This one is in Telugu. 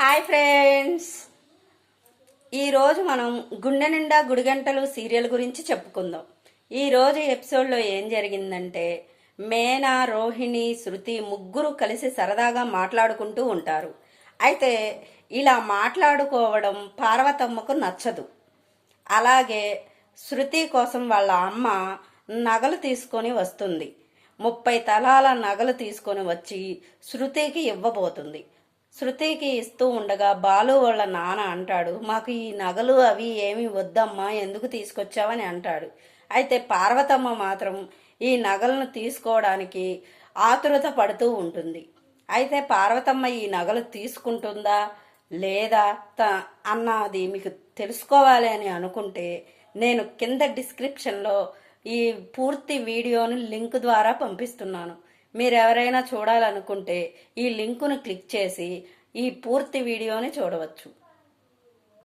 Hi friends. ఈరోజు మనం గుండె నిండా గుడిగంటలు సీరియల్ గురించి చెప్పుకుందాం. ఈరోజు ఎపిసోడ్లో ఏం జరిగిందంటే మేనా రోహిణి శృతి ముగ్గురు కలిసి సరదాగా మాట్లాడుకుంటూ ఉంటారు. అయితే ఇలా మాట్లాడుకోవడం పార్వతమ్మకు నచ్చదు. అలాగే శృతి కోసం వాళ్ళ అమ్మ నగలు తీసుకొని వస్తుంది. ముప్పై తలాల నగలు తీసుకొని వచ్చి శృతికి ఇవ్వబోతుంది. శృతికి ఇస్తూ ఉండగా బాలు వాళ్ళ నాన్న అంటాడు మాకు ఈ నగలు అవి ఏమి వద్దమ్మా ఎందుకు తీసుకొచ్చావని అంటాడు. అయితే పార్వతమ్మ మాత్రం ఈ నగలను తీసుకోవడానికి ఆతురత పడుతూ ఉంటుంది. అయితే పార్వతమ్మ ఈ నగలు తీసుకుంటుందా లేదా త అన్నది మీకు తెలుసుకోవాలి అని అనుకుంటే నేను కింద డిస్క్రిప్షన్లో ఈ పూర్తి వీడియోను లింక్ ద్వారా పంపిస్తున్నాను. మీరెవరైనా చూడాలనుకుంటే ఈ లింకును క్లిక్ చేసి ఈ పూర్తి వీడియోని చూడవచ్చు.